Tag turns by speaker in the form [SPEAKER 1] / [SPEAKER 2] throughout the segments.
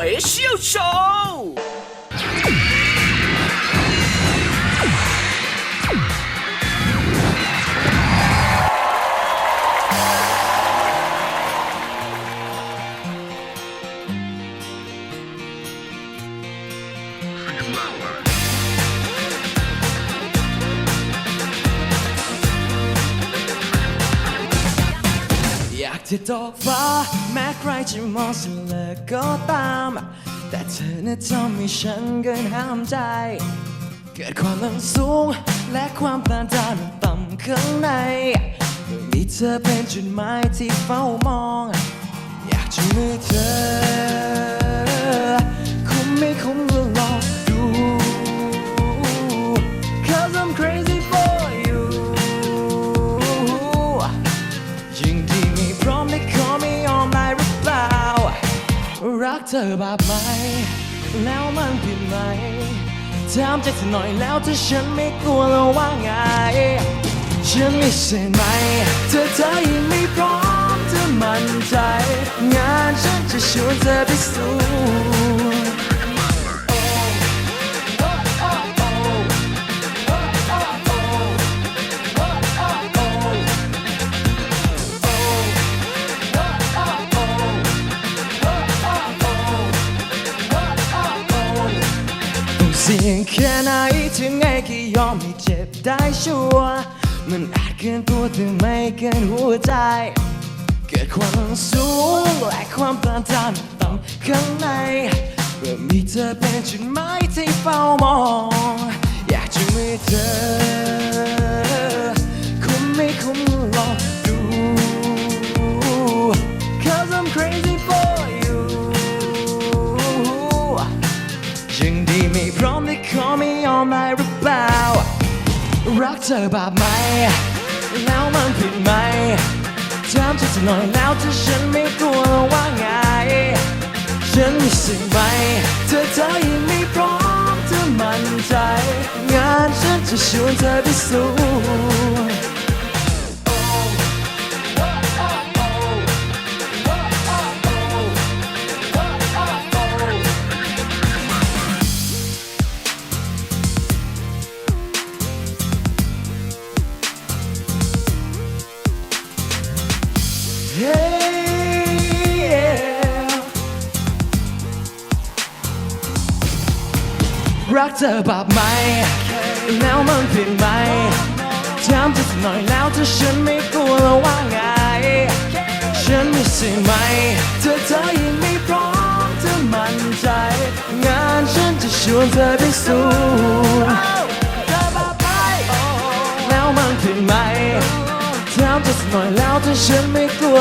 [SPEAKER 1] É o show! เธอตกฟ้าแม้ใครจะมองสิเลอก็ตาม แต่เธอน่ะทำให้ฉันเกินห้ามใจ เกิดความลังสูง และความต้านทานต่ำข้างในมีเธอเป็นจุดหมายที่เฝ้ามอง อยากจะมือเธอ เธอบาปไหม แล้วมันผิดไหมถามใจเธอหน่อยแล้วถ้าฉันไม่กลัวแล้วว่าไง ฉันไม่ใช่ไหม เธอเธอยังไม่พร้อมเธอมั่นใจ งานฉันจะชวนเธอไปสู่ สี่ยงแค่ไหนถึงไงก็ยอมให้เจ็บได้ชัวร์มันอาจเกินตัวแต่ไม่เกินหัวใจ เกิดความสูงและความต้านทานต่ำข้างในเมื่อมีเธอเป็นจุดหมายที่เฝ้ามอง อยากจะมีเธอ ไม่พร้อมที่ขอไม่ยอมได้หรือเปล่า รักเธอแบบไหม แล้วมันผิดไหมถามเธอสักหน่อยแล้วถ้าฉันไม่กลัววว่าไง ฉันมีสิ่งไหมเธอเธอยังไม่พร้อมเธอมั่นใจ งานฉันจะชวนเธอไปสู่ รักเธอแบบไหม แล้วมันผิดไหมถามเธอสักหน่อยแล้วถ้าฉันไม่กลัวแล้วว่าไง ฉันไม่ใช่ไหมเธอเธอยังไม่พร้อมเธอมั่นใจ งานฉันจะชวนเธอไปสู่เธอแบบไหมแล้วมันผิดไหมถามสักหน่อยแล้วถ้าฉันไม่กลัว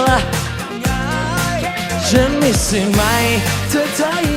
[SPEAKER 1] ฉันไม่สิ่ไหมเธอเธอ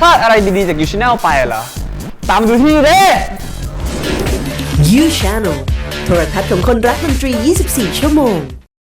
[SPEAKER 2] พลาดอะไรดีๆจากยูช n แนลไปเหรอ ตามดูที่นี่เด้
[SPEAKER 3] You Channel โทรทัศน์ของคนรักดนตรี 24 ชั่วโมง